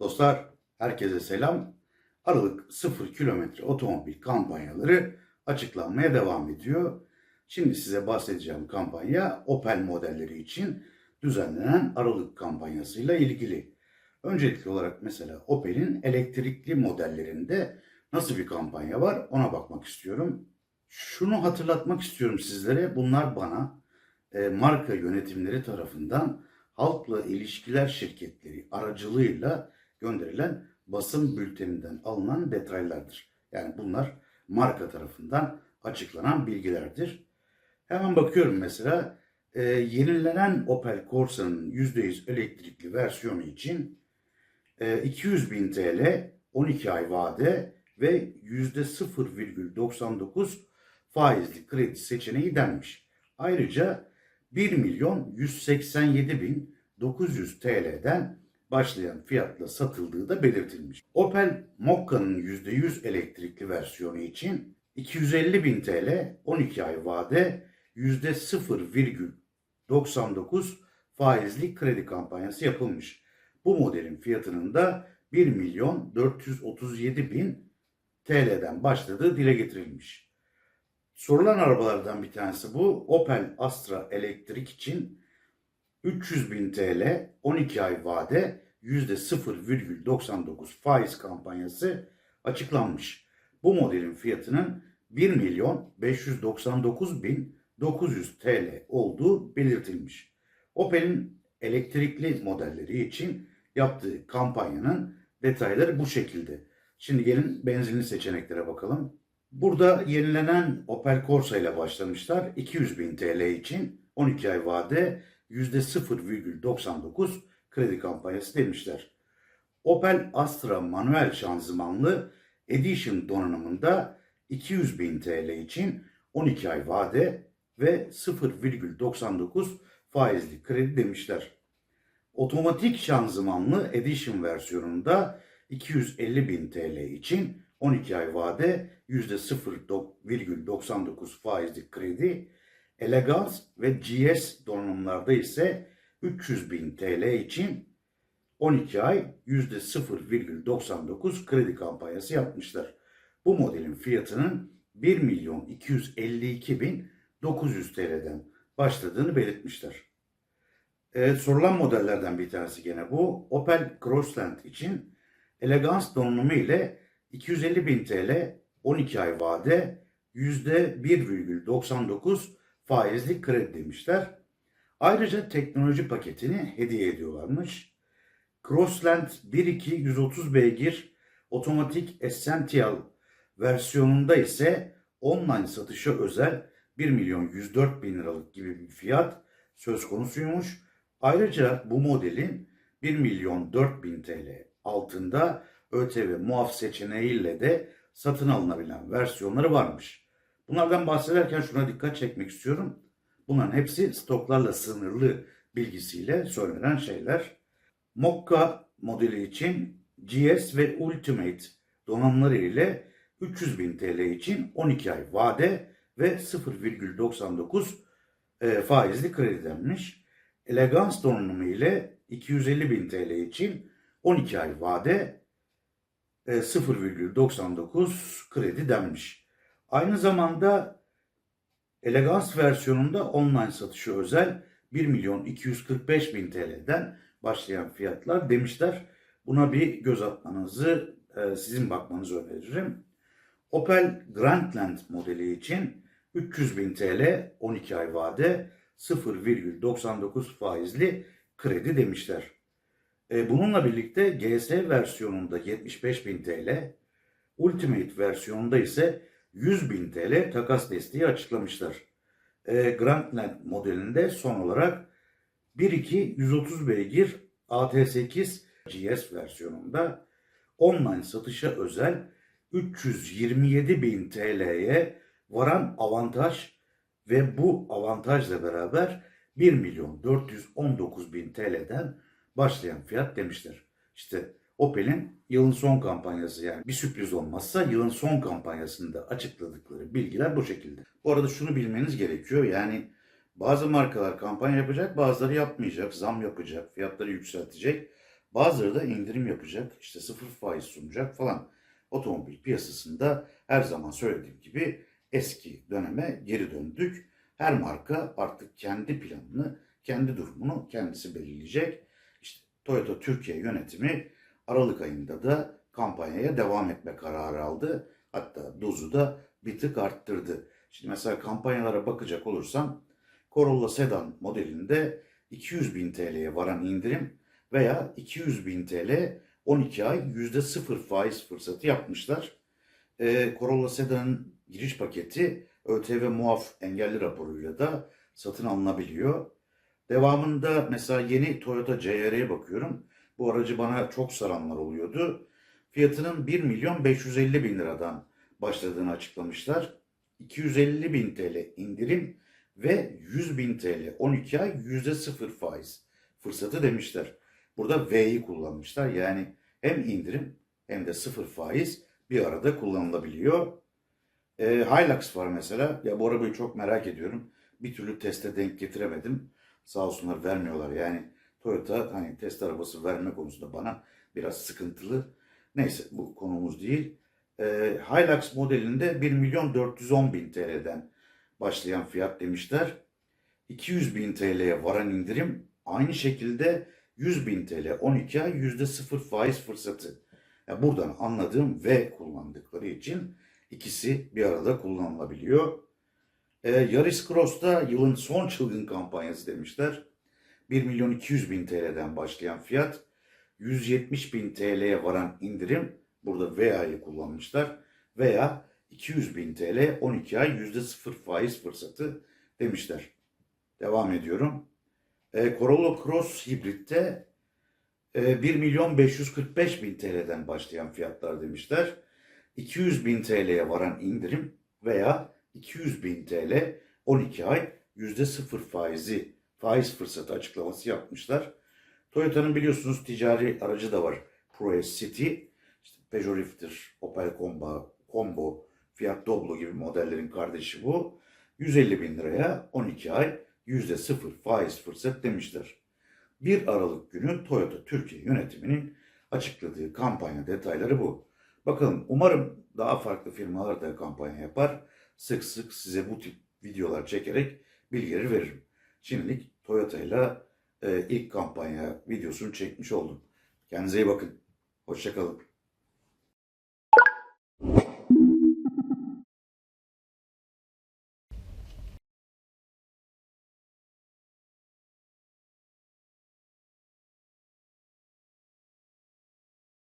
Dostlar, herkese selam. Aralık 0 kilometre otomobil kampanyaları açıklanmaya devam ediyor. Şimdi size bahsedeceğim kampanya Opel modelleri için düzenlenen Aralık kampanyasıyla ilgili. Öncelikli olarak mesela Opel'in elektrikli modellerinde nasıl bir kampanya var ona bakmak istiyorum. Şunu hatırlatmak istiyorum sizlere. Bunlar bana e, marka yönetimleri tarafından halkla ilişkiler şirketleri aracılığıyla gönderilen basın bülteninden alınan detaylardır. Yani bunlar marka tarafından açıklanan bilgilerdir. Hemen bakıyorum mesela e, yenilenen Opel Corsa'nın %100 elektrikli versiyonu için e, 200 bin TL 12 ay vade ve %0,99 faizli kredi seçeneği denmiş. Ayrıca 1 milyon 187 bin 900 TL'den başlayan fiyatla satıldığı da belirtilmiş. Opel Mokka'nın %100 elektrikli versiyonu için 250 bin TL 12 ay vade %0,99 faizli kredi kampanyası yapılmış. Bu modelin fiyatının da 1 milyon 437 bin TL'den başladığı dile getirilmiş. Sorulan arabalardan bir tanesi bu. Opel Astra elektrik için 300 bin TL 12 ay vade %0,99 faiz kampanyası açıklanmış. Bu modelin fiyatının 1 milyon 599 bin 900 TL olduğu belirtilmiş. Opel'in elektrikli modelleri için yaptığı kampanyanın detayları bu şekilde. Şimdi gelin benzinli seçeneklere bakalım. Burada yenilenen Opel Corsa ile başlamışlar. 200 bin TL için 12 ay vade %0,99 kredi kampanyası demişler. Opel Astra manuel şanzımanlı Edition donanımında 200 bin TL için 12 ay vade ve 0,99 faizli kredi demişler. Otomatik şanzımanlı Edition versiyonunda 250 bin TL için 12 ay vade %0,99 faizli kredi, Elegance ve GS donanımlarda ise 300 bin TL için 12 ay %0,99 kredi kampanyası yapmışlar. Bu modelin fiyatının 1 milyon 252 bin 900 TL'den başladığını belirtmişler. Evet, sorulan modellerden bir tanesi gene bu. Opel Crossland için Elegance donanımı ile 250 bin TL 12 ay vade %1,99 faizli kredi demişler. Ayrıca teknoloji paketini hediye ediyorlarmış. Crossland 1.2 130 beygir otomatik Essential versiyonunda ise online satışa özel 1 milyon 104 bin liralık gibi bir fiyat söz konusuymuş. Ayrıca bu modelin 1 milyon 4 bin TL altında ÖTV muaf seçeneğiyle de satın alınabilen versiyonları varmış. Bunlardan bahsederken şuna dikkat çekmek istiyorum. Bunların hepsi stoklarla sınırlı bilgisiyle söylenen şeyler. Mokka modeli için GS ve Ultimate donanımları ile 300 bin TL için 12 ay vade ve 0,99 e, faizli kredi denmiş. Elegance donanımı ile 250 bin TL için 12 ay vade e, 0,99 kredi denmiş. Aynı zamanda Elegance versiyonunda online satışı özel 1 milyon 245 bin TL'den başlayan fiyatlar demişler. Buna bir göz atmanızı, e, sizin bakmanızı öneririm. Opel Grandland modeli için 300 bin TL 12 ay vade 0,99 faizli kredi demişler. E, bununla birlikte GS versiyonunda 75 bin TL, Ultimate versiyonunda ise 100 bin TL takas desteği açıklamışlar. E, Grandland modelinde son olarak 1.2 130 beygir AT8 GS versiyonunda online satışa özel 327 bin TL'ye varan avantaj ve bu avantajla beraber 1 milyon 419 bin TL'den başlayan fiyat demişler. İşte Opel'in yılın son kampanyası yani bir sürpriz olmazsa yılın son kampanyasında açıkladıkları bilgiler bu şekilde. Bu arada şunu bilmeniz gerekiyor yani bazı markalar kampanya yapacak bazıları yapmayacak, zam yapacak, fiyatları yükseltecek. Bazıları da indirim yapacak, işte sıfır faiz sunacak falan. Otomobil piyasasında her zaman söylediğim gibi eski döneme geri döndük. Her marka artık kendi planını, kendi durumunu kendisi belirleyecek. İşte Toyota Türkiye yönetimi Aralık ayında da kampanyaya devam etme kararı aldı. Hatta dozu da bir tık arttırdı. Şimdi mesela kampanyalara bakacak olursam Corolla Sedan modelinde 200 bin TL'ye varan indirim veya 200 bin TL 12 ay %0 faiz fırsatı yapmışlar. Ee, Corolla Sedan'ın giriş paketi ÖTV muaf engelli raporuyla da satın alınabiliyor. Devamında mesela yeni Toyota CR'ye bakıyorum. Bu aracı bana çok saranlar oluyordu. Fiyatının 1 milyon 550 bin liradan başladığını açıklamışlar. 250 bin TL indirim ve 100 bin TL 12 ay %0 faiz fırsatı demişler. Burada V'yi kullanmışlar. Yani hem indirim hem de sıfır faiz bir arada kullanılabiliyor. E, Hilux var mesela. Ya bu arabayı çok merak ediyorum. Bir türlü teste denk getiremedim. Sağ olsunlar vermiyorlar. Yani Toyota hani test arabası verme konusunda bana biraz sıkıntılı. Neyse bu konumuz değil. E, Hilux modelinde 1 milyon 410 bin TL'den başlayan fiyat demişler. 200 bin TL'ye varan indirim aynı şekilde 100 bin TL 12 ay %0 faiz fırsatı. Yani buradan anladığım ve kullandıkları için ikisi bir arada kullanılabiliyor. Ee, Yaris Cross'ta yılın son çılgın kampanyası demişler. 1 milyon 200 bin TL'den başlayan fiyat 170 bin TL'ye varan indirim burada VA'yı kullanmışlar veya 200 bin TL 12 ay %0 faiz fırsatı demişler. Devam ediyorum. E, Corolla Cross hibritte e, 1 milyon 545 bin TL'den başlayan fiyatlar demişler. 200 bin TL'ye varan indirim veya 200 bin TL 12 ay %0 faizi faiz fırsatı açıklaması yapmışlar. Toyota'nın biliyorsunuz ticari aracı da var. ProS City, işte Peugeot Rifter, Opel Combo, Combo, Fiat Doblo gibi modellerin kardeşi bu. 150 bin liraya 12 ay %0 faiz fırsat demişler. 1 Aralık günü Toyota Türkiye yönetiminin açıkladığı kampanya detayları bu. Bakalım umarım daha farklı firmalar da kampanya yapar. Sık sık size bu tip videolar çekerek bilgileri veririm. Şimdilik Toyota ile e, ilk kampanya videosunu çekmiş oldum. Kendinize iyi bakın. Hoşçakalın.